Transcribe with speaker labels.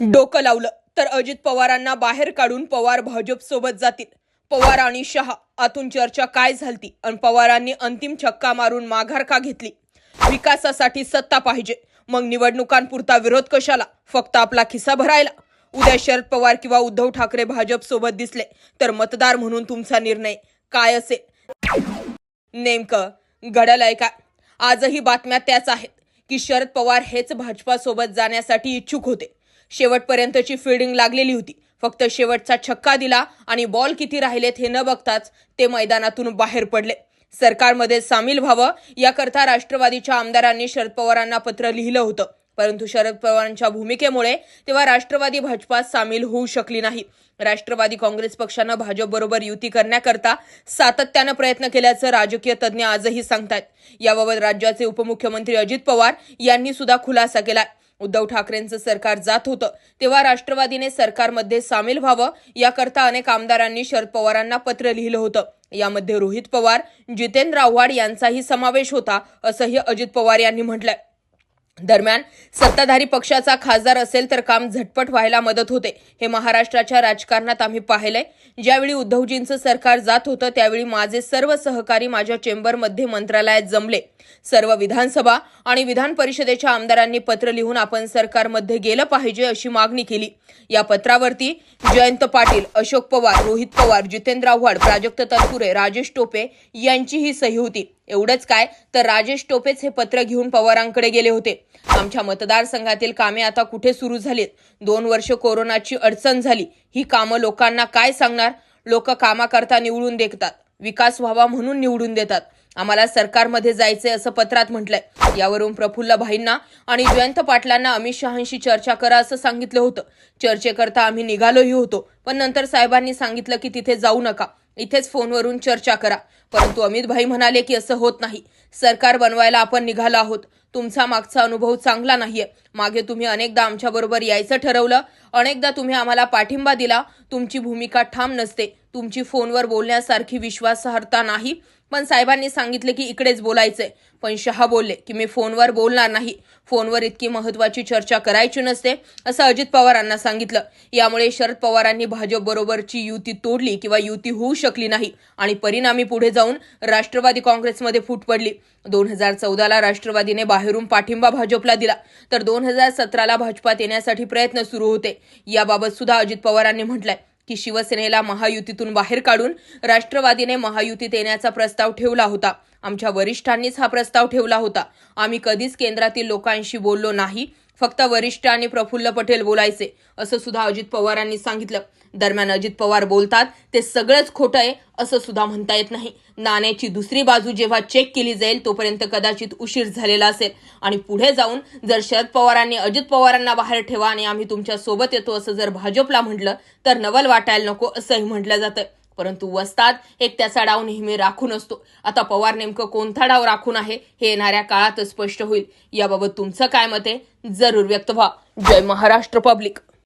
Speaker 1: डोकं लावलं तर अजित पवारांना बाहेर काढून पवार भाजप सोबत जातील. पवार आणि शहा आतून चर्चा काय झालती आणि पवारांनी अंतिम छक्का मारून माघार का घेतली? विकासासाठी सत्ता पाहिजे. मग निवडणुकांपुरता विरोध कशाला? फक्त आपला खिस्सा भरायला. उद्या शरद पवार किंवा उद्धव ठाकरे भाजप सोबत दिसले तर मतदार म्हणून तुमचा निर्णय काय असेल? नेमकं घडलंय का आजही बातम्या त्याच आहेत की शरद पवार हेच भाजपासोबत जाण्यासाठी इच्छुक होते. शेवटपर्यंतची फिल्डिंग लागलेली होती. फक्त शेवटचा छक्का दिला आणि बॉल किती राहिलेत हे न बघताच ते मैदानातून बाहेर पडले. सरकारमध्ये सामील व्हावं याकरता राष्ट्रवादीच्या आमदारांनी शरद पवारांना पत्र लिहिलं होतं. परंतु शरद पवारांच्या भूमिकेमुळे तेव्हा राष्ट्रवादी भाजपात सामील होऊ शकली नाही. राष्ट्रवादी काँग्रेस पक्षानं भाजपबरोबर युती करण्याकरता सातत्यानं प्रयत्न केल्याचं राजकीय तज्ज्ञ आजही सांगतायत. याबाबत राज्याचे उपमुख्यमंत्री अजित पवार यांनी सुद्धा खुलासा केलाय. उद्धव ठाकरेंचं सरकार जात होतं तेव्हा राष्ट्रवादीने सरकारमध्ये सामील व्हावं याकरता अनेक आमदारांनी शरद पवारांना पत्र लिहिलं होतं. यामध्ये रोहित पवार जितेंद्र आव्हाड यांचाही समावेश होता असंही अजित पवार यांनी म्हटलंय. दरम्यान सत्ताधारी पक्षाचा खासदार असेल तर काम झटपट व्हायला मदत होते. हे महाराष्ट्राच्या राजकारणात आम्ही पाहिलंय. ज्यावेळी उद्धवजींचं सरकार जात होतं त्यावेळी माझे सर्व सहकारी माझ्या चेंबरमध्ये मंत्रालयात जमले. सर्व विधानसभा आणि विधान परिषदेच्या आमदारांनी पत्र लिहून आपण सरकारमध्ये गेलं पाहिजे अशी मागणी केली. या पत्रावरती जयंत पाटील अशोक पवार रोहित पवार जितेंद्र आव्हाड प्राजक्त तनपुरे राजेश टोपे यांचीही सही होती. एवढंच काय? तर राजेश टोपेच हे पत्र घेऊन पवारांकडे गेले होते. आमच्या मतदारसंघातील कामे आता कुठे सुरू झालीत? दोन वर्ष कोरोनाची अडचण झाली. ही कामं लोकांना काय सांगणार? लोक कामाकरता निवडून देतात. विकास व्हावा म्हणून निवडून देतात. आम्हाला सरकारमध्ये जायचे असं पत्रात म्हटलंय. यावरून प्रफुल्ल भाईंना आणि जयंत पाटलांना अमित शहांशी चर्चा करा असं सांगितलं होतं. चर्चेकरता आम्ही निघालोही होतो. पण नंतर साहेबांनी सांगितलं की तिथे जाऊ नका. इथेच फोनवरून चर्चा करा. परंतु अमित भाई म्हणाले की असं होत नाही. सरकार बनवायला आपण निघालो आहोत. तुमचा मागचा अनुभव चांगला नाहीये. मागे तुम्ही अनेकदा आमच्याबरोबर यायचं ठरवलं. अनेकदा तुम्ही आम्हाला पाठिंबा दिला. तुमची भूमिका ठाम नसते. तुमची फोनवर बोलण्यासारखी विश्वासार्हता नाही. पण साहेबांनी सांगितले की इकडेच बोलायचंय. पण शहा बोलले की मी फोनवर बोलणार नाही. फोनवर इतकी महत्वाची चर्चा करायची नसते असं अजित पवारांना सांगितलं. यामुळे शरद पवारांनी भाजपबरोबरची युती तोडली किंवा युती होऊ शकली नाही आणि परिणामी पुढे जाऊन राष्ट्रवादी काँग्रेसमध्ये फूट पडली. दोन हजार चौदाला राष्ट्रवादीने बाहेरून पाठिंबा भाजपला दिला. तर दोन हजार सतराला भाजपात येण्यासाठी प्रयत्न सुरू होते. याबाबत सुद्धा अजित पवारांनी म्हटलंय की शिवसेनेला महायुतीतून बाहेर काढून राष्ट्रवादीने महायुतीत येण्याचा प्रस्ताव ठेवला होता. आमच्या वरिष्ठांनीच हा प्रस्ताव ठेवला होता. आम्ही कधीच केंद्रातील लोकांशी बोललो नाही. फक्त वरिष्ठ आणि प्रफुल्ल पटेल बोलायचे असं सुद्धा अजित पवारांनी सांगितलं. दरम्यान अजित पवार बोलतात ते सगळंच खोटं आहे असं सुद्धा म्हणता येत नाही. नाण्याची दुसरी बाजू जेव्हा चेक केली जाईल तोपर्यंत कदाचित उशीर झालेला असेल. आणि पुढे जाऊन जर शरद पवारांनी अजित पवारांना बाहेर ठेवा आणि आम्ही तुमच्यासोबत येतो असं जर भाजपला म्हटलं तर नवल वाटायला नको असंही म्हटलं जातं. परंतु वस्तात एक त्याचा डाव नेहमी राखून असतो. आता पवार नेमकं कोणता डाव राखून आहे हे येणाऱ्या काळातच स्पष्ट होईल. याबाबत तुमचं काय मत आहे? जरूर व्यक्त व्हा. जय महाराष्ट्र पब्लिक.